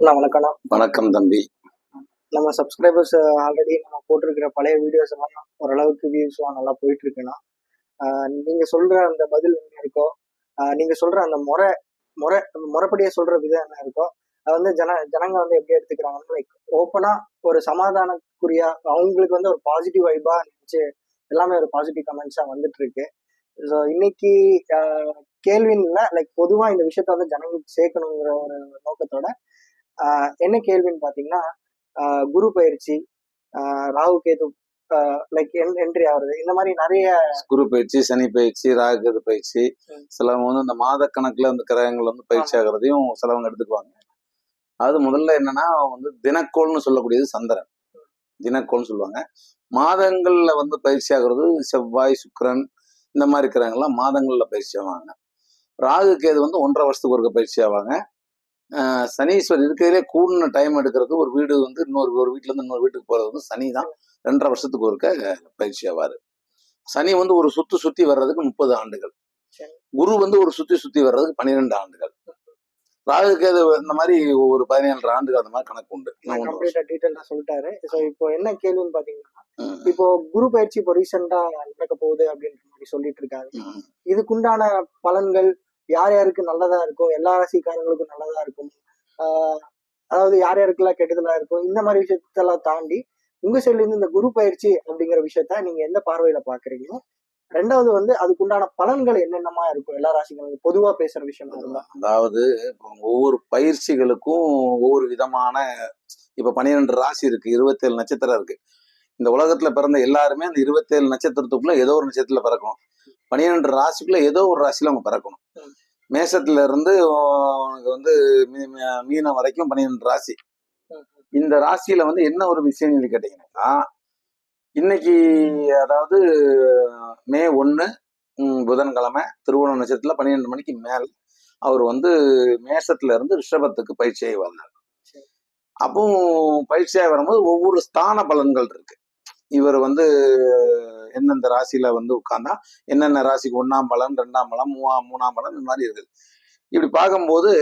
அண்ணா வணக்கம்ண்ணா வணக்கம் தம்பி. நம்ம சப்ஸ்கிரைபர்ஸ் ஆல்ரெடி நம்ம போட்டிருக்கிற பழைய வீடியோஸ் எல்லாம் ஓரளவுக்கு வியூஸ்லாம் நல்லா போயிட்டு இருக்குண்ணா நீங்க சொல்ற அந்த பதில் என்ன இருக்கோ நீங்க சொல்ற அந்த முறை முறை முறைப்படியே சொல்ற விதம் என்ன இருக்கோ அது வந்து ஜன ஜனங்க வந்து எப்படி எடுத்துக்கிறாங்கன்னா லைக் ஓப்பனா ஒரு சமாதானக்குரிய அவங்களுக்கு வந்து ஒரு பாசிட்டிவ் வைபா நினைச்சு எல்லாமே ஒரு பாசிட்டிவ் கமெண்ட்ஸா வந்துட்டு இருக்கு ஸோ இன்னைக்கு கேள்வின்னு இல்லை லைக் பொதுவா இந்த விஷயத்த வந்து ஜனங்களுக்கு சேர்க்கணுங்கிற ஒரு நோக்கத்தோட என்ன கேள்வின்னு பாத்தீங்கன்னா ஆஹ் குரு பயிற்சி ராகு கேது லைக் என்ட்ரி ஆகுறது இந்த மாதிரி நிறைய குரு பயிற்சி சனி பயிற்சி ராகுது பயிற்சி ம். சிலவங்க வந்து இந்த மாத கணக்குல இந்த கிரகங்கள் வந்து பயிற்சி ஆகிறதையும் சிலவங்க எடுத்துக்குவாங்க. அது முதல்ல என்னன்னா வந்து தினக்கோள்னு சொல்லக்கூடியது சந்திரன். தினக்கோள்னு சொல்லுவாங்க. மாதங்கள்ல வந்து பயிற்சி ஆகிறது செவ்வாய் சுக்கிரன் இந்த மாதிரி கிரகங்கள்லாம் மாதங்கள்ல பயிற்சி ஆவாங்க. ராகு கேது வந்து ஒன்றரை வருஷத்துக்கு ஒருக்க பயிற்சி ஆவாங்க. சனீஸ்வர் இருக்கிறதுலே கூடின டைம் எடுக்கிறது ஒரு வீடு வந்து இன்னொரு ஒரு வீட்டுல இருந்து இன்னொரு வீட்டுக்கு போறது வந்து சனி தான். ரெண்டரை வருஷத்துக்கு ஒருக்க பயிற்சி ஆவாரு. சனி வந்து ஒரு சுத்து சுத்தி வர்றதுக்கு முப்பது ஆண்டுகள். குரு வந்து ஒரு சுத்தி சுத்தி வர்றதுக்கு பன்னிரெண்டு ஆண்டுகள். ராகு கேது இந்த மாதிரி ஒரு பதினேழு ஆண்டுகள் அந்த மாதிரி கணக்கு உண்டு. இன்னும் ஒன்றரை வருஷம். கம்ப்ளீட்டா டீட்டெயிலா சொல்லிட்டாரு. ஸோ இப்போ என்ன கேள்வின்னு பாத்தீங்கன்னா இப்போ குரு பயிற்சி இப்போ ரீசெண்டா நடக்க போகுது அப்படின்ற மாதிரி சொல்லிட்டு இருக்காங்க. இதுக்குண்டான பலன்கள் யார் யாருக்கு நல்லதா இருக்கும்? எல்லா ராசிக்காரங்களுக்கும் நல்லதா இருக்கும். அதாவது யார் யாருக்கெல்லாம் கெட்டதெல்லாம் இருக்கும்? இந்த மாதிரி விஷயத்தெல்லாம் தாண்டி உங்க சைட்ல இருந்து இந்த குரு பயிற்சி அப்படிங்கிற விஷயத்த நீங்க எந்த பார்வையில பாக்குறீங்க ரெண்டாவது வந்து அதுக்குண்டான பலன்கள் என்னென்னமா இருக்கும் எல்லா ராசிகளும் பொதுவா பேசுற விஷயம் அதாவது ஒவ்வொரு பயிற்சிகளுக்கும் ஒவ்வொரு விதமான இப்ப பன்னிரெண்டு ராசி இருக்கு இருபத்தேழு நட்சத்திரம் இருக்கு. இந்த உலகத்துல பிறந்த எல்லாருமே அந்த இருபத்தேழு நட்சத்திரத்துக்குள்ள ஏதோ ஒரு நட்சத்திரத்துல பிறக்கணும். பன்னிரெண்டு ராசிக்குள்ள ஏதோ ஒரு ராசியில அவங்க பிறக்கணும். ம். மேசத்துல இருந்து உனக்கு வந்து மீ- மீனம் வரைக்கும் பன்னிரெண்டு ராசி இந்த ராசியில வந்து என்ன ஒரு விஷயம் கேட்டீங்கன்னா இன்னைக்கு அதாவது மே ஒன்று புதன்கிழமை திருவோணம் நட்சத்திரத்துல பன்னிரெண்டு மணிக்கு மேல் அவர் வந்து மேஷத்துல இருந்து ரிஷபத்துக்கு பயிற்சியாகி வந்தார் அப்போ பயிற்சியாகி வரும்போது ஒவ்வொரு ஸ்தான பலன்கள் இருக்கு இவர் வந்து எந்தெந்த ராசியில வந்து உட்கார்ந்தா என்னென்ன ராசிக்கு ஒண்ணாம் பலன் ரெண்டாம் பலம் மூவா மூணாம் பலம் இந்த மாதிரி இருக்குது. இப்படி பார்க்கும்போது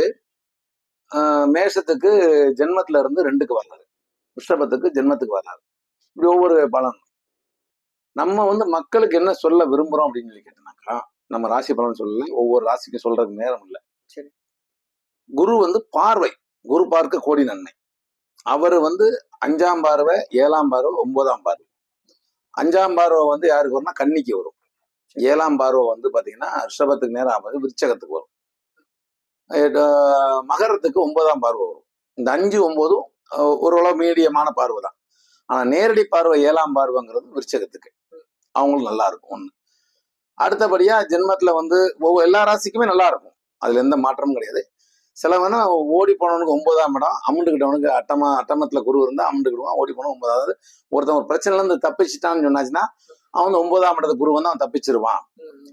மேஷத்துக்கு ஜென்மத்துல இருந்து ரெண்டுக்கு வர்றாரு. ரிஷபத்துக்கு ஜென்மத்துக்கு வர்றாரு. இப்படி ஒவ்வொரு பலன். நம்ம வந்து மக்களுக்கு என்ன சொல்ல விரும்புறோம் அப்படின்னு சொல்லி கேட்டோம்னாக்கா நம்ம ராசி பலன் சொல்லல ஒவ்வொரு ராசிக்கும் சொல்றதுக்கு நேரம் இல்லை. சரி. குரு வந்து பார்வை. குரு பார்க்க கோடி நன்மை. அவர் வந்து அஞ்சாம் பார்வை ஏழாம் பார்வை ஒன்பதாம் பார்வை. அஞ்சாம் பார்வை வந்து யாருக்கு வரும்னா கன்னிக்கு வரும். ஏழாம் பார்வை வந்து பார்த்தீங்கன்னா ரிஷபத்துக்கு நேரம் ஆகாது விருச்சகத்துக்கு வரும். மகரத்துக்கு ஒன்பதாம் பார்வை வரும். இந்த அஞ்சு ஒன்பதும் ஓரளவு மீடியமான பார்வை தான். ஆனால் நேரடி பார்வை ஏழாம் பார்வைங்கிறது விருச்சகத்துக்கு. அவங்களுக்கு நல்லா இருக்கும் ஒன்று அடுத்தபடியாக ஜென்மத்தில் வந்து ஒவ்வொரு எல்லா ராசிக்குமே நல்லா இருக்கும். அதில் எந்த மாற்றமும் கிடையாது. சிலவனா ஓடி போனவனுக்கு ஒன்பதாம் இடம் அமுண்டுக்கிட்டவனுக்கு அட்டமா அட்டமத்துல குரு இருந்தா அமுண்டுக்கிடுவான் ஓடி போனவன் ஒன்பதாவது ஒருத்தன் ஒரு பிரச்சனைல இருந்து தப்பிச்சிட்டான்னு சொன்னாச்சுன்னா அவன் வந்து ஒன்பதாம் இடத்து குரு வந்து அவன் தப்பிச்சிருவான்.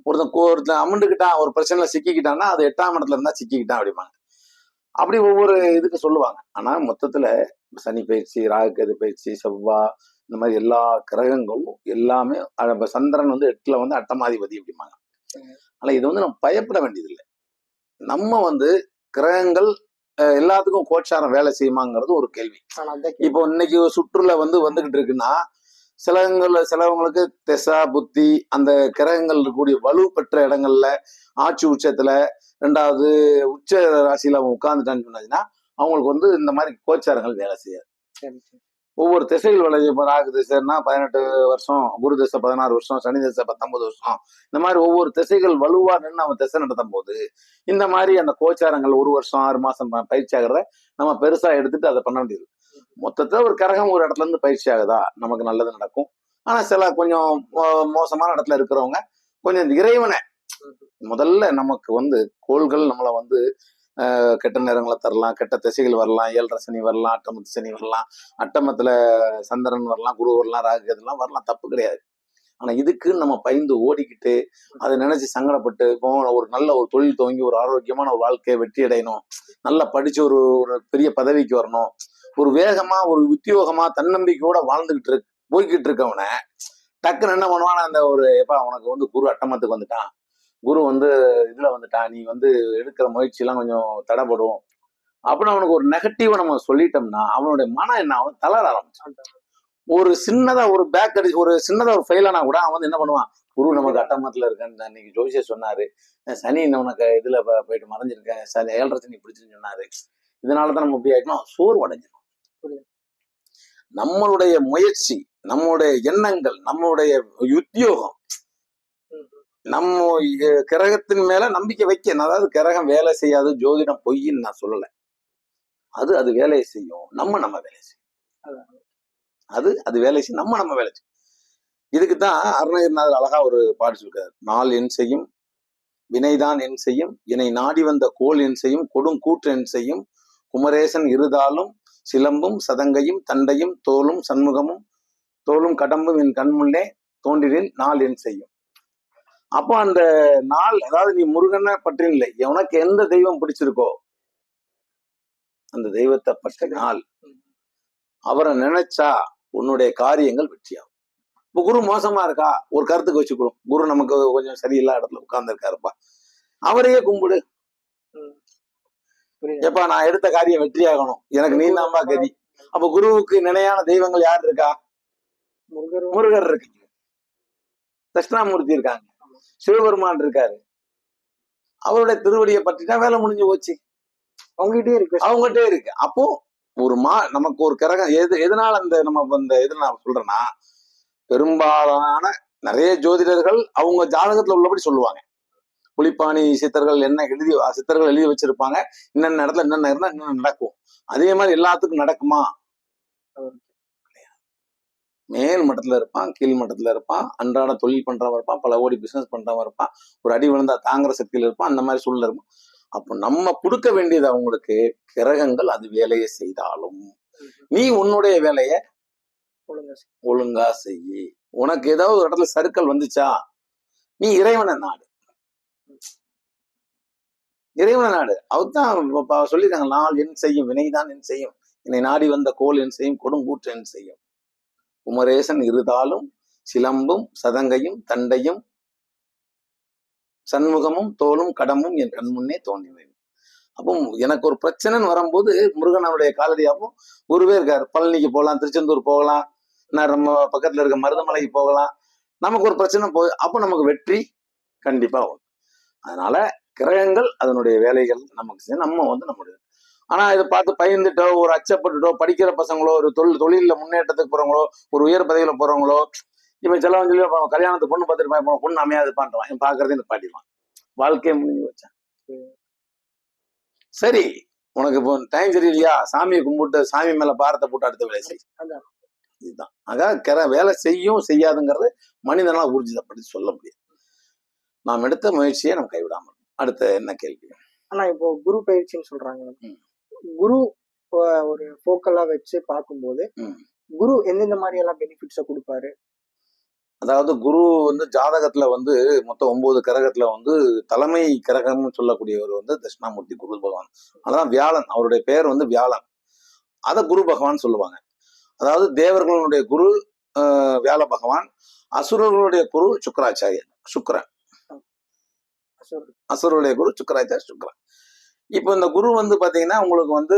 ஒருத்தன் ஒருத்தன் அமுண்டுக்கிட்டான் ஒரு பிரச்சனைல சிக்கிக்கிட்டான்னா அது எட்டாம் இடத்துல இருந்தா சிக்கிக்கிட்டான் அப்படிம்பாங்க. அப்படி ஒவ்வொரு இதுக்கு சொல்லுவாங்க. ஆனா மொத்தத்துல சனி பயிற்சி ராகுகேது பயிற்சி செவ்வாய் இந்த மாதிரி எல்லா கிரகங்களும் எல்லாமே சந்திரன் வந்து எட்டுல வந்து அட்டமாதிபதி அப்படிம்பாங்க. ஆனா இது வந்து நம்ம பயப்பட வேண்டியதில்லை. நம்ம வந்து கிரகங்கள் எல்லாத்துக்கும் கோச்சாரம் வேலை செய்யுமாங்கிறது ஒரு கேள்வி. இப்போ இன்னைக்கு சுற்றுலா வந்து வந்துகிட்டு இருக்குன்னா சிலவங்கள சிலவங்களுக்கு திசா புத்தி அந்த கிரகங்கள் இருக்கக்கூடிய வலு பெற்ற இடங்கள்ல ஆட்சி உச்சத்துல ரெண்டாவது உச்ச ராசியில அவன் உட்கார்ந்துட்டான்னு சொன்னாச்சுன்னா அவங்களுக்கு வந்து இந்த மாதிரி கோச்சாரங்கள் வேலை செய்யாது. ஒவ்வொரு திசைகள் விளைஞ்சு இப்போ ராகு திசைன்னா பதினெட்டு வருஷம் குரு திசை பதினாறு வருஷம் சனி திசை பத்தொன்பது வருஷம். இந்த மாதிரி ஒவ்வொரு திசைகள் வலுவா நின்று அவன் திசை நடத்தும் போது இந்த மாதிரி அந்த கோச்சாரங்கள் ஒரு வருஷம் ஆறு மாசம் பயிற்சி ஆகிறத நம்ம பெருசா எடுத்துட்டு அதை பண்ண வேண்டியது மொத்தத்துல ஒரு கரகம் ஒரு இடத்துல இருந்து பயிற்சி ஆகுதா? நமக்கு நல்லது நடக்கும். ஆனா சில கொஞ்சம் மோ- மோசமான இடத்துல இருக்கிறவங்க கொஞ்சம் இந்த இறைவனை முதல்ல நமக்கு வந்து கோள்கள் நம்மளை வந்து கெட்ட நேரங்களை தரலாம் கெட்ட திசைகள் வரலாம் ஏழரை சனி வரலாம் அட்டமத்து சனி வரலாம் அட்டமத்துல சந்திரன் வரலாம் குரு வரலாம் ராகு இதெல்லாம் வரலாம் தப்பு கிடையாது. ஆனா இதுக்கு நம்ம பயந்து ஓடிக்கிட்டு அதை நினைச்சு சங்கடப்பட்டு இப்போ ஒரு நல்ல ஒரு தொழில் துவங்கி ஒரு ஆரோக்கியமான ஒரு வாழ்க்கையை வெற்றி அடையணும் நல்லா படிச்சு ஒரு ஒரு பெரிய பதவிக்கு வரணும் ஒரு வேகமா ஒரு உத்தியோகமா தன்னம்பிக்கையோட வாழ்ந்துகிட்டு இருக்கு போய்கிட்டு இருக்கவன டக்குன்னு என்ன பண்ணுவான்? அந்த ஒரு எப்பா உனக்கு வந்து குரு அட்டமத்துக்கு வந்துட்டான். குரு வந்து இதுல வந்துட்டான் நீ வந்து எடுக்கிற முயற்சி எல்லாம் கொஞ்சம் தடைப்படும் அப்படின்னு அவனுக்கு ஒரு நெகட்டிவா நம்ம சொல்லிட்டோம்னா அவனுடைய மனம் என்ன? ஆகும் தளர ஆரம்பிச்சான் ஒரு சின்னதா ஒரு பேக் அடி ஒரு சின்னதா ஒரு ஃபெயில் ஆனா கூட அவன் வந்து என்ன பண்ணுவான்? குரு நமக்கு அட்டமத்துல இருக்கான்னு அன்னைக்கு ஜோசியர் சொன்னாரு. சனி உனக்கு இதுல போயிட்டு மறைஞ்சிருக்கேன் சனி ஏழரை சனி பிடிச்சுன்னு சொன்னாரு. இதனாலதான் நம்ம இப்படி ஆயிட்டோம். சோர்வு அடைஞ்சிடும். நம்மளுடைய முயற்சி நம்மளுடைய எண்ணங்கள் நம்மளுடைய உத்தியோகம். நம்ம கிரகத்தின் மேல நம்பிக்கை வைக்க அதாவது கிரகம் வேலை செய்யாது ஜோதிடம் பொய்ன்னு நான் சொல்லலை. அது அது வேலையை செய்யும். நம்ம நம்ம வேலை செய்யும். அதான். அது அது வேலை செய்யும் நம்ம நம்ம வேலை செய்யும் இதுக்கு தான் அருணகிரிநாதர் அழகா ஒரு பாட்டு சொல்றாரு. நாள் என் செய்யும் வினைதான் என் செய்யும் இணை நாடி வந்த கோல் என் செய்யும் கொடும் கூற்று என் செய்யும் குமரேசன் இருதாலும் சிலம்பும் சதங்கையும் தண்டையும் தோலும் சண்முகமும் தோலும் கடம்பும் என் கண்முன்னே தோன்றிடில் நாள் என் செய்யும். அப்போ அந்த நாள் அதாவது நீ முருகனை பற்றி இல்லை உனக்கு எந்த தெய்வம் பிடிச்சிருக்கோ அந்த தெய்வத்தை பற்றி நாள் அவரை நினைச்சா உன்னுடைய காரியங்கள் வெற்றியாகும். இப்போ குரு மோசமா இருக்கா? ஒரு கருத்துக்கு வச்சுக்கிறோம் குரு நமக்கு கொஞ்சம் சரியில்லாத இடத்துல உட்கார்ந்துருக்காருப்பா. அவரையே கும்பிடு. எப்பா நான் எடுத்த காரியம் வெற்றியாகணும். எனக்கு நீ தான்பா கதி. அப்ப குருவுக்கு நிலையான தெய்வங்கள் யார் இருக்கா? முருகர் இருக்கு தட்சிணாமூர்த்தி இருக்காங்க. சிவபெருமான் இருக்காரு. அவருடைய திருவடியை பற்றிட்டா வேலை முடிஞ்சு போச்சு. அவங்ககிட்டயே இருக்கு. அவங்ககிட்ட இருக்கு. அப்போ ஒரு மா நமக்கு ஒரு கிரகம் எது எதனால அந்த நம்ம இந்த இது நான் சொல்றேன்னா பெரும்பாலான நிறைய ஜோதிடர்கள் அவங்க ஜாதகத்துல உள்ளபடி சொல்லுவாங்க. புலிப்பாணி சித்தர்கள் என்ன எழுதி சித்தர்கள் எழுதி வச்சிருப்பாங்க. இன்னென்ன இடத்துல என்னென்ன இருந்தா என்னென்ன நடக்கும். அதே மாதிரி எல்லாத்துக்கும் நடக்குமா? மேல் மட்டத்துல இருப்பான் கீழ் மட்டத்துல இருப்பான் அன்றாட தொழில் பண்றவன் இருப்பான் பல கோடி பிசினஸ் பண்றவன் இருப்பான் ஒரு அடி விழுந்தா தாங்குற சக்தியில இருப்பான் அந்த மாதிரி சூழ்நிலை இருக்கும். அப்போ நம்ம கொடுக்க வேண்டியது அவங்களுக்கு கிரகங்கள் அது வேலையை செய்தாலும். நீ உன்னுடைய வேலையை ஒழுங்கா செய். செய்யி. உனக்கு ஏதாவது ஒரு இடத்துல சறுக்கல் வந்துச்சா? நீ இறைவனை நாடு. இறைவனை நாடு. அவர்தான் சொல்லியிருக்காங்க நாள் என் செய்யும் வினைதான் என் செய்யும். என்னை நாடி வந்த கோல் என் செய்யும் கொடுங்கூற்று என் செய்யும். குமரேசன் இருதாலும் சிலம்பும் சதங்கையும் தண்டையும் சண்முகமும் தோலும் கடமும் என் கண் முன்னே தோன்றினேன் அப்போ எனக்கு ஒரு பிரச்சனைன்னு வரும்போது முருகன் அவருடைய காலடியாகவும் குருவே இருக்கார். பழனிக்கு போகலாம் திருச்செந்தூர் போகலாம் நான் நம்ம பக்கத்துல இருக்க மருதமலைக்கு போகலாம். நமக்கு ஒரு பிரச்சனை போகுது அப்போ நமக்கு வெற்றி கண்டிப்பா உண்டு அதனால கிரகங்கள் அதனுடைய வேலைகள் நமக்கு நம்ம வந்து நம்முடைய ஆனா இதை பார்த்து பயந்துட்டோ ஒரு அச்சப்பட்டுட்டோ படிக்கிற பசங்களோ ஒரு தொழில் தொழில முன்னேற்றத்துக்கு போறவங்களோ ஒரு உயர் பதவியில போறவங்களோ இவன் செலவன் சொல்லி கல்யாணத்துக்கு பொண்ணு பார்த்துட்டு போய் பொண்ணு அமையாது பண்றான் இவன் பாக்குறதே நிப்பாட்டிடுவான் வாழ்க்கையை முடிஞ்சு வச்சான் சரி உனக்கு இப்போ டைம் சரியில்லையா? சாமியை கும்பிட்டு சாமி மேல பாரத்தை போட்டு அடுத்த வேலை செய். இதுதான். ஆக கிர வேலை செய்யும் செய்யாதுங்கிறது மனிதனால் ஊர்ஜிதப்படுத்தி சொல்ல முடியாது. நாம் எடுத்த முயற்சியை நம்ம கைவிடாமல். அடுத்த என்ன கேள்வி? ஆனா இப்போ குரு பயிற்சின்னு சொல்றாங்க. குரு ஒரு போக்கலா வச்சு பார்க்கும்போது. குரு எந்தெந்த மாதிரி எல்லாம் பெனிஃபிட்ஸ கொடுப்பாரு? அதாவது குரு வந்து ஜாதகத்துல வந்து மொத்தம் ஒன்பது கிரகத்துல வந்து தலைமை கிரகம்னு சொல்லக்கூடியவர் வந்து தட்சிணாமூர்த்தி குரு பகவான். அதான் வியாழன். அவருடைய பெயர் வந்து வியாழன். அதை குரு பகவான் சொல்லுவாங்க. அதாவது தேவர்களுடைய குரு வியாழ பகவான். அசுரர்களுடைய குரு சுக்கராச்சாரியர் சுக்கிரன். அசுரருடைய குரு சுக்கராச்சாரிய சுக்கிரன். இப்போ இந்த குரு வந்து பாத்தீங்கன்னா உங்களுக்கு வந்து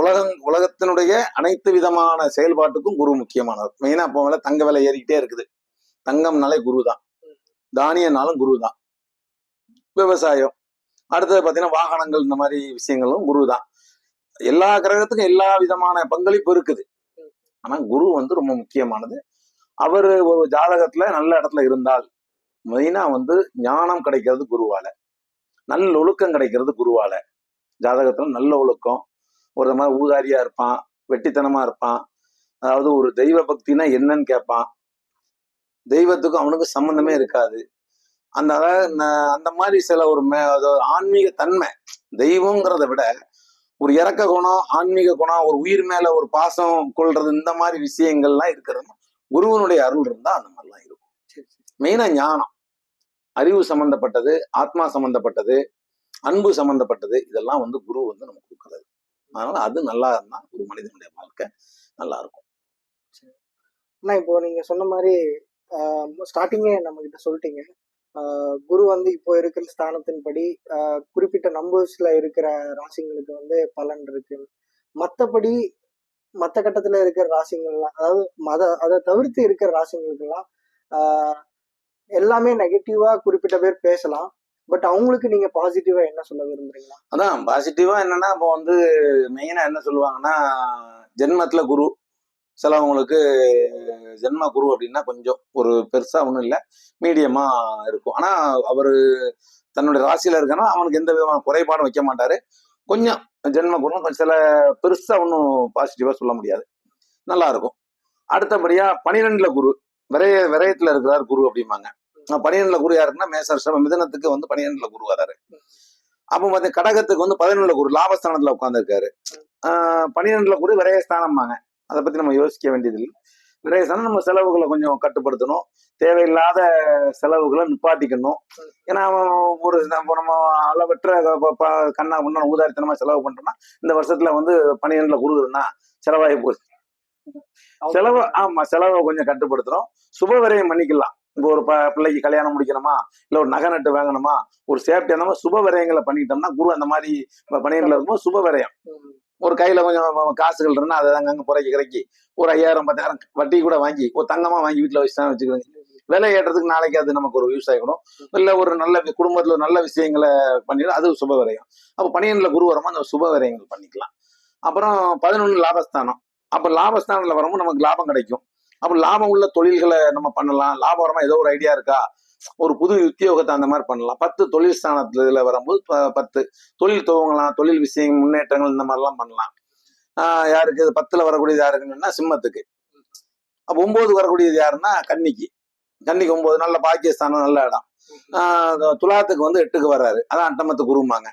உலகம் உலகத்தினுடைய அனைத்து விதமான செயல்பாட்டுக்கும் குரு முக்கியமானவர். மெயினா இப்போ மேலே தங்க விலை ஏறிக்கிட்டே இருக்குது. தங்கம்னாலே குரு தான் தானியனாலும் குரு தான் விவசாயம். அடுத்தது பார்த்தீங்கன்னா வாகனங்கள் இந்த மாதிரி விஷயங்களும் குரு தான் எல்லா கிரகத்துக்கும் எல்லா விதமான பங்களிப்பு இருக்குது. ஆனால் குரு வந்து ரொம்ப முக்கியமானது. அவர் ஒரு ஜாதகத்தில் நல்ல இடத்துல இருந்தால் மெயினாக வந்து ஞானம் கிடைக்கிறது குருவால. நல்ல ஒழுக்கம் கிடைக்கிறது குருவால. ஜாதகத்துல நல்ல ஒழுக்கம். ஒரு மாதிரி ஊதாரியா இருப்பான் வெட்டித்தனமா இருப்பான். அதாவது ஒரு தெய்வ பக்தினா என்னன்னு கேட்பான். தெய்வத்துக்கும் அவனுக்கு சம்பந்தமே இருக்காது. அந்த அந்த மாதிரி சில ஒரு ஆன்மீக தன்மை தெய்வங்கிறத விட ஒரு இறக்க குணம் ஆன்மீக குணம் ஒரு உயிர் மேல ஒரு பாசம் கொள்றது இந்த மாதிரி விஷயங்கள்லாம் இருக்கிறது குருவனுடைய அருள் இருந்தா அந்த மாதிரிலாம் இருக்கும். மெயினா ஞானம். அறிவு சம்பந்தப்பட்டது ஆத்மா சம்பந்தப்பட்டது அன்பு சம்பந்தப்பட்டது இதெல்லாம் வந்து குரு வந்து நமக்கு கொடுக்குறது அதனால அது நல்லா இருந்தா ஒரு மனிதனுடைய வாழ்க்கை நல்லா இருக்கும் ஆனா இப்போ நீங்க சொன்ன மாதிரி ஸ்டார்டிங்கே நம்ம கிட்ட சொல்லிட்டீங்க. குரு வந்து இப்போ இருக்கிற ஸ்தானத்தின்படி குறிப்பிட்ட நம்பர்ஸ்ல இருக்கிற ராசிங்களுக்கு வந்து பலன் இருக்கு. மத்தபடி மத்த கட்டத்துல இருக்கிற ராசிங்கள்லாம் அதாவது மத அதை தவிர்த்து இருக்கிற ராசிங்களுக்கெல்லாம் ஆஹ் எல்லாமே நெகட்டிவா குறிப்பிட்ட பேர் பேசலாம். பட் அவங்களுக்கு நீங்க பாசிட்டிவா என்ன சொல்ல விரும்புறீங்களா? அதான் பாசிட்டிவா என்னன்னா இப்போ வந்து மெயினா என்ன சொல்லுவாங்கன்னா ஜென்மத்துல குரு. சிலவங்களுக்கு ஜென்ம குரு அப்படின்னா கொஞ்சம் ஒரு பெருசா ஒன்றும் இல்லை மீடியமா இருக்கும். ஆனா அவரு தன்னுடைய ராசியில இருக்கனா அவனுக்கு எந்த விதமான குறைபாடும் வைக்க மாட்டாரு. கொஞ்சம் ஜென்ம குரு கொஞ்சம் சில பெருசா ஒன்றும் பாசிட்டிவா சொல்ல முடியாது. நல்லா இருக்கும். அடுத்தபடியா பனிரெண்டுல குரு. விரைய விரயத்துல இருக்கிறார் குரு அப்படிம்பாங்க. பனிரெண்டுல குரு யாருன்னா மேசர்ஷம் மிதனத்துக்கு வந்து பனிரெண்டுல குரு வராரு. அப்போ வந்து கடகத்துக்கு வந்து பதினொன்றுல குரு லாபஸ்தானத்துல உட்காந்துருக்காரு பனிரெண்டுல குரு விரயஸ்தானம்பாங்க. அதை பத்தி நம்ம யோசிக்க வேண்டியதில்லை. விரயஸ்தானம் நம்ம செலவுகளை கொஞ்சம் கட்டுப்படுத்தணும். தேவையில்லாத செலவுகளை நிப்பாட்டிக்கணும். ஏன்னா ஒரு நம்ம அளவற்ற கண்ணா முன்னா ஊதாரித்தனமா செலவு பண்றோம்னா இந்த வருஷத்துல வந்து பனிரெண்டுல குரு இருந்தா செலவாகி போச்சு செலவு ஆமா செலவை கொஞ்சம் கட்டுப்படுத்துறோம். சுப விரயம் பண்ணிக்கலாம். இப்போ ஒரு ப- பிள்ளைக்கு கல்யாணம் முடிக்கணுமா? இல்ல ஒரு நகை நட்டு வாங்கணுமா? ஒரு சேஃப்டி அந்த மாதிரி சுப விரயங்களை பண்ணிக்கிட்டோம்னா குரு அந்த மாதிரி இப்ப இருக்கும்போது சுப விரயம். ஒரு கையில கொஞ்சம் காசுகள் இருந்தா அதை அங்கங்க புறக்கி கிறக்கி ஒரு ஐயாயிரம் பத்தாயிரம் வட்டி கூட வாங்கி ஒரு தங்கமா வாங்கி வீட்டுல வச்சு தான் விலை ஏற்றதுக்கு நாளைக்கு அது நமக்கு ஒரு யூஸ் ஆகிடும். இல்ல ஒரு நல்ல குடும்பத்துல நல்ல விஷயங்களை பண்ணிடும் அது சுப விரயம். அப்போ பனிரெண்டுல குரு வரமா அந்த சுப விரயங்கள் பண்ணிக்கலாம். அப்புறம் பதினொன்று லாபஸ்தானம். அப்ப லாபஸ்தானத்துல வரும்போது நமக்கு லாபம் கிடைக்கும். அப்ப லாபம் உள்ள தொழில்களை நம்ம பண்ணலாம். லாபகரமா ஏதோ ஒரு ஐடியா இருக்கா? ஒரு புது உத்தியோகத்தை அந்த மாதிரி பண்ணலாம். பத்து தொழில் ஸ்தானத்துல வரும்போது ப- பத்து தொழில் துவங்கலாம். தொழில் விஷயம் முன்னேற்றங்கள் இந்த மாதிரிலாம் பண்ணலாம். ஆஹ் யாருக்கு இது பத்துல வரக்கூடியது யாருக்குன்னா சிம்மத்துக்கு. அப்ப ஒன்பது வரக்கூடியது யாருன்னா கன்னிக்கு. கன்னிக்கு ஒன்பது. நல்ல பாக்கியஸ்தானம் நல்ல இடம். துலாத்துக்கு வந்து எட்டுக்கு வர்றாரு. அதான் அட்டமத்து குருமாங்க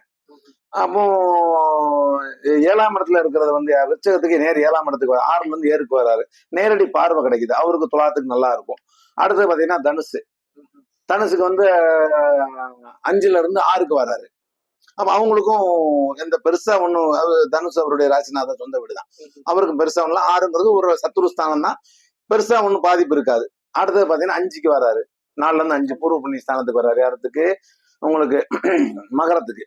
அப்போ ஏழாம் இடத்துல இருக்கிறது வந்து விருச்சகத்துக்கு நேர் ஏழாம் இடத்துக்கு ஆறுல இருந்து ஏருக்கு வராரு. நேரடி பார்வை கிடைக்குது. அவருக்கு துலாத்துக்கு நல்லா இருக்கும். அடுத்து பாத்தீங்கன்னா தனுசு. தனுசுக்கு வந்து அஞ்சுல இருந்து ஆறுக்கு வராரு. அப்ப அவங்களுக்கும் எந்த பெருசா ஒண்ணும் தனுசு அவருடைய ராசிநாதன் சொந்த வீடு தான். பெருசா ஒண்ணும் ஆறுங்கிறது ஒரு சத்துருஸ்தானம் தான். பெருசா ஒண்ணும் பாதிப்பு இருக்காது. அடுத்தது பாத்தீங்கன்னா அஞ்சுக்கு வராரு. நாலுல இருந்து அஞ்சு பூர்வ புண்ணிய ஸ்தானத்துக்கு வராரு. யாரத்துக்கு உங்களுக்கு மகரத்துக்கு.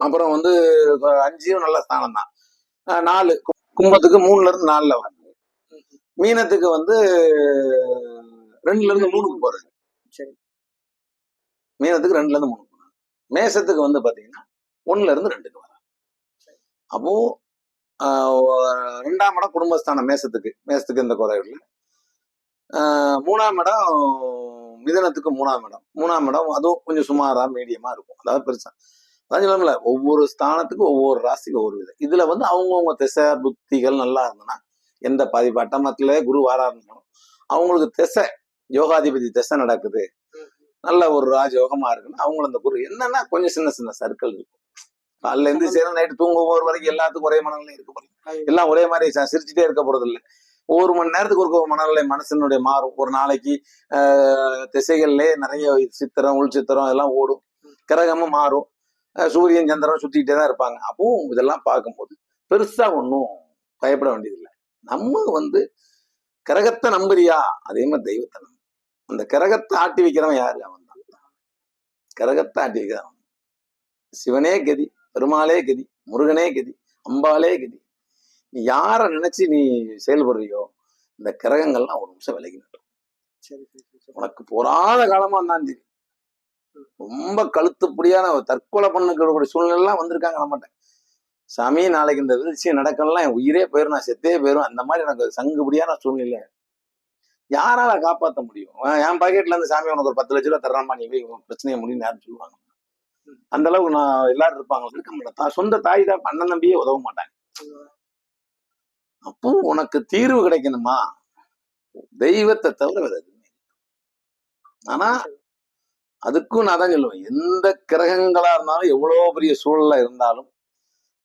அப்புறம் வந்து அஞ்சும் நல்ல ஸ்தானம் தான் நாலு. கும்பத்துக்கு மூணுல இருந்து நாலுல வராரு மீனத்துக்கு வந்து ரெண்டுல இருந்து மூணுக்கு சரி. மீனத்துக்கு ரெண்டுல இருந்து மூணு போறாரு மேசத்துக்கு வந்து பாத்தீங்கன்னா ஒண்ணுல இருந்து ரெண்டுக்கு வராரு அப்போ ஆஹ், ரெண்டாம் இடம் குடும்பஸ்தானம் மேசத்துக்கு மேசத்துக்கு இந்த குறை இல்லை ஆஹ், மூணாம் இடம் மிதனத்துக்கு மூணாம் இடம். மூணாம் இடம் அதுவும் கொஞ்சம் சுமாரா மீடியமா இருக்கும். அதாவது பெருசா. அதான் சொல்லல ஒவ்வொரு ஸ்தானத்துக்கும் ஒவ்வொரு ராசிக்கு ஒவ்வொரு விதம் இதுல வந்து அவங்கவுங்க திசை புத்திகள் நல்லா இருந்ததுன்னா எந்த பாதிப்பு அட்டமத்துல குரு வாரா இருந்தாலும் அவங்களுக்கு திசை யோகாதிபதி திசை நடக்குது. நல்ல ஒரு ராஜயோகமா இருக்குன்னா அவங்களும் அந்த குரு என்னன்னா கொஞ்சம் சின்ன சின்ன சர்க்கிள் இருக்கும். காலைல இருந்து சரி நைட்டு தூங்க போகிற வரைக்கும் எல்லாத்துக்கும் ஒரே மனநிலை இருக்க போறது எல்லாம் ஒரே மாதிரி சிரிச்சுட்டே இருக்க போறது இல்லை. ஒவ்வொரு மணி நேரத்துக்கு ஒரு ஒரு மனநிலை மனசனுடைய மாறும். ஒரு நாளைக்கு ஆஹ், திசைகள்லயே நிறைய சித்திரம் உள் சித்திரம் எல்லாம் ஓடும். கிரகமும் மாறும். சூரியன் சந்திரன் சுத்திக்கிட்டே தான் இருப்பாங்க. அப்பவும் இதெல்லாம் பார்க்கும்போது பெருசா ஒன்றும் பயப்பட வேண்டியதில்லை. நம்ம வந்து கிரகத்தை நம்புறியா? அதே மாதிரி தெய்வத்தை நம்பு. அந்த கிரகத்தை ஆட்டி வைக்கிறவன் யாரு? அவன் தான். கிரகத்தை ஆட்டி வைக்கிறவன். சிவனே கதி பெருமாளே கதி முருகனே கதி அம்பாளே கதி. நீ யாரை நினைச்சு நீ செயல்படுறியோ இந்த கிரகங்கள்லாம் ஒரு நிமிஷம் விலகி சரி. உனக்கு பொறாத காலமா இருந்தாலும் சரி. ரொம்ப கழுத்துப்படியான தற்கொலை பண்ணக்கூடிய சூழ்நிலைலாம் வந்திருக்காங்க நம்மகிட்ட. சாமி நாளைக்கு இந்த விஷயம் நடக்கலாம் என் உயிரே போயிரும் நான் செத்தே போயிரும். அந்த மாதிரி எனக்கு சங்குபடியான சூழ்நிலை. யாரால காப்பாற்ற முடியும்? என் பாக்கெட்ல இருந்து சாமி உனக்கு ஒரு பத்து லட்ச ரூபா தர்றாமா நீ போய் பிரச்சனையை முடியும் யாரும் சொல்லுவாங்க. அந்த அளவுக்கு நான் எல்லாரும் இருப்பாங்க. இருக்க மாட்டேன். தா- சொந்த தாய் தான் அண்ணன் தம்பியே உதவ மாட்டாங்க. அப்போ உனக்கு தீர்வு கிடைக்கணுமா? தெய்வத்தை தவிர வேற எதுவுமே ஆனா அதுக்கும் நான் தான் சொல்லுவேன். எந்த கிரகங்களா இருந்தாலும் எவ்வளவு பெரிய சூழல்ல இருந்தாலும்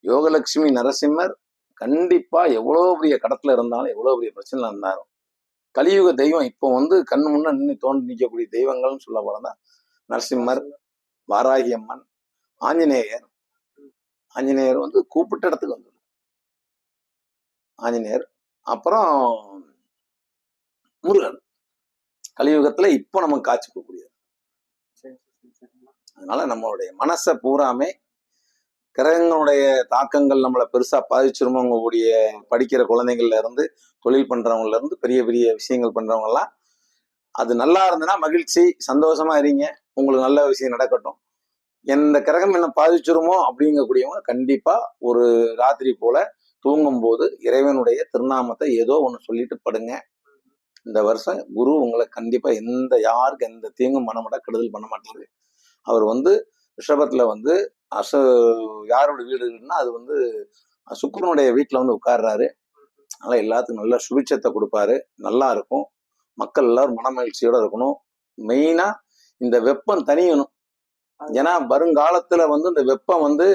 யோகலட்சுமி நரசிம்மர் கண்டிப்பா எவ்வளவு பெரிய கடத்துல இருந்தாலும் எவ்வளவு பெரிய பிரச்சனை இருந்தாலும் கலியுக தெய்வம் இப்போ வந்து கண் முன்ன நின்று தோன்றி நிற்கக்கூடிய தெய்வங்கள்னு சொல்ல போறதா நரசிம்மர் வாராகி அம்மன் ஆஞ்சநேயர். ஆஞ்சநேயர் வந்து கூப்பிட்ட இடத்துக்கு வந்துடும் ஆஞ்சநேயர். அப்புறம் முருகன். கலியுகத்துல இப்போ நமக்கு காட்சி கொடுக்கக்கூடியது அதனால நம்மளுடைய மனசை பூராமே கிரகங்களுடைய தாக்கங்கள் நம்மளை பெருசா பாதிச்சிருமோங்க கூடிய படிக்கிற குழந்தைங்கள்ல இருந்து தொழில் பண்றவங்கல இருந்து பெரிய பெரிய விஷயங்கள் பண்றவங்க எல்லாம் அது நல்லா இருந்ததுன்னா மகிழ்ச்சி சந்தோஷமா இருங்க. உங்களுக்கு நல்ல விஷயம் நடக்கட்டும். எந்த கிரகம் என்ன பாதிச்சிருமோ அப்படிங்கக்கூடியவங்க கண்டிப்பா ஒரு ராத்திரி போல தூங்கும் போது இறைவனுடைய திருநாமத்தை ஏதோ ஒன்று சொல்லிட்டு படுங்க. இந்த வருஷம் குரு உங்களை கண்டிப்பா எந்த யாருக்கு எந்த தீங்கும் பண்ண மாட்டா கெடுதல் பண்ண மாட்டாரு. அவர் வந்து ரிஷபத்துல வந்து அச யாரோட வீடு இருக்குன்னா அது வந்து சுக்கரனுடைய வீட்டுல வந்து உட்கார்றாரு. அதனால எல்லாத்துக்கும் நல்லா சுபிட்சத்தை கொடுப்பாரு. நல்லா இருக்கும். மக்கள் எல்லாரும் மனமகிழ்ச்சியோட இருக்கணும். மெயினா இந்த வெப்பம் தணியணும். ஏன்னா வருங்காலத்துல வந்து இந்த வெப்பம் வந்து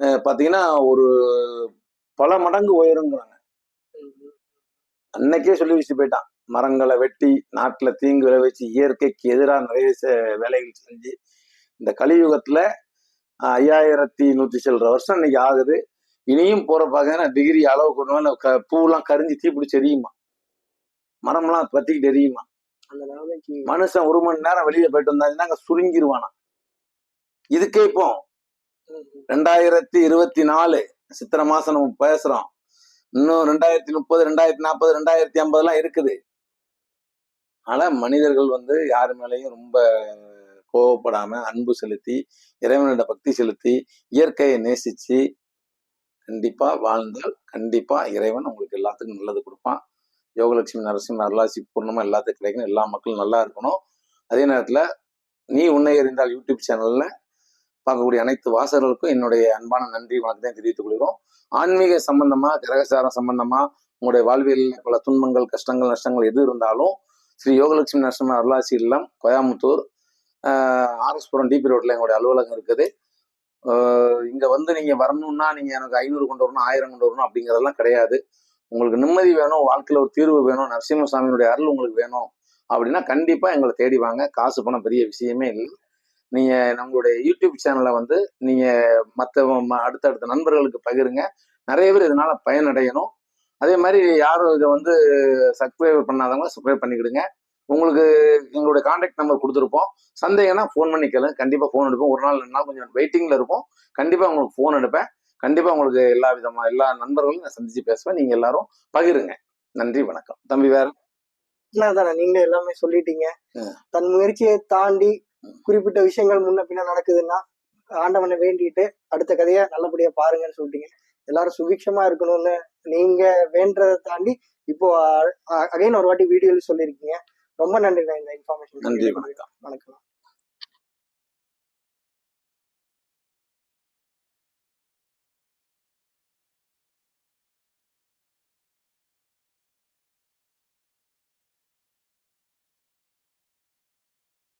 அஹ், பாத்தீங்கன்னா ஒரு பல மடங்கு உயருங்கிறாங்க. அன்னைக்கே சொல்லி வச்சு போயிட்டான். மரங்களை வெட்டி நாட்டுல தீங்கு விளைவிச்சு இயற்கைக்கு எதிராக நிறைய வேலைகள் செஞ்சு இந்த கலியுகத்துல ஐயாயிரத்தி நூத்தி சில்லற வருஷம் இன்னைக்கு ஆகுது. இனியும் போற பாத்தீங்கன்னா டிகிரி அளவு கொண்டு க- பூவெல்லாம் கரிஞ்சு தீப்பிடிச்சு எரியுமா மரம்லாம் பத்திக்கிட்டு எரியுமா மனுஷன் ஒரு மணி நேரம் வெளியில போயிட்டு வந்தாங்கன்னா அங்க சுருங்கிருவானா? இதுக்கே இப்போ. ரெண்டாயிரத்தி இருபத்தி நாலு சித்திரை மாசம் நம்ம பேசுறோம். இன்னும் ரெண்டாயிரத்தி முப்பது ரெண்டாயிரத்தி நாற்பது ரெண்டாயிரத்தி ஐம்பதுலாம் இருக்குது. ஆனா மனிதர்கள் வந்து யாரு மேலேயும் ரொம்ப கோவப்படாம அன்பு செலுத்தி இறைவனோட பக்தி செலுத்தி இயற்கையை நேசிச்சு கண்டிப்பா வாழ்ந்தால் கண்டிப்பா இறைவன் உங்களுக்கு எல்லாத்துக்கும் நல்லது கொடுப்பான். யோகலட்சுமி நரசிம்ம அருளாசி பூர்ணமா எல்லாத்துக்கும் கிடைக்கணும். எல்லா மக்களும் நல்லா இருக்கணும். அதே நேரத்துல நீ உன்னை எறிந்தால் யூடியூப் சேனல்ல பார்க்கக்கூடிய அனைத்து வாசகர்களுக்கும் என்னுடைய அன்பான நன்றி வணக்கத்தை தெரிவித்துக் கொள்கிறோம். ஆன்மீக சம்பந்தமா கிரகசாரம் சம்பந்தமா உங்களுடைய வாழ்வியலில் பல துன்பங்கள் கஷ்டங்கள் நஷ்டங்கள் எது இருந்தாலும் ஸ்ரீ யோகலட்சுமி நரசிம்ம அருளாசி இல்லம் கோயம்புத்தூர் ஆர்எஸ்புரம் டிபி ரோட்ல எங்களுடைய அலுவலகம் இருக்குது. இங்கே இங்க வந்து நீங்க வரணும்னா நீங்க எனக்கு ஐநூறு கொண்டு வரணும் ஆயிரம் கொண்டு வரணும் அப்படிங்கறதெல்லாம் கிடையாது. உங்களுக்கு நிம்மதி வேணும் வாழ்க்கையில ஒரு தீர்வு வேணும் நரசிம்மசாமியினுடைய அருள் உங்களுக்கு வேணும் அப்படின்னா கண்டிப்பா எங்களை தேடி வாங்க. காசு பணம் பெரிய விஷயமே இல்லை. நீங்க நம்மளுடைய யூடியூப் சேனலை வந்து நீங்க மற்ற அடுத்தடுத்த நண்பர்களுக்கு பகிருங்க. நிறைய பேர் இதனால பயனடையணும். அதே மாதிரி யாரும் இதை வந்து சப்ஸ்கிரைப் பண்ணாதவங்க சப்ஸ்கிரைப் பண்ணிக்கிடுங்க. உங்களுக்கு எங்களுடைய கான்டாக்ட் நம்பர் கொடுத்துருப்போம். சந்தேகம்னா ஃபோன் பண்ணி கேளுங்க. கண்டிப்பா ஃபோன் எடுப்போம். ஒரு நாள் ரெண்டு நாள் கொஞ்சம் வெயிட்டிங்ல இருப்போம். கண்டிப்பா உங்களுக்கு ஃபோன் எடுப்பேன். கண்டிப்பா உங்களுக்கு எல்லா விதமா எல்லா நண்பர்களும் நான் சந்திச்சு பேசுவேன். நீங்க எல்லாரும் பகிருங்க. நன்றி வணக்கம். தம்பி வேற? அதானே நீங்களே எல்லாமே சொல்லிட்டீங்க. தன் முயற்சியை தாண்டி. குறிப்பிட்ட விஷயங்கள் முன்ன பின்ன நடக்குதுன்னா ஆண்டவனை வேண்டிட்டு அடுத்த கதையை நல்லபடியா பாருங்கன்னு சொல்லிட்டீங்க. எல்லாரும் சுபிக்ஷமா இருக்கணும்னு நீங்க வேண்டதை தாண்டி இப்போ அகைன் ஒரு வாட்டி வீடியோல சொல்லியிருக்கீங்க. ரொம்ப நன்றி நான் இந்த இன்ஃபர்மேஷன் நன்றி வணக்கம். வணக்கம்.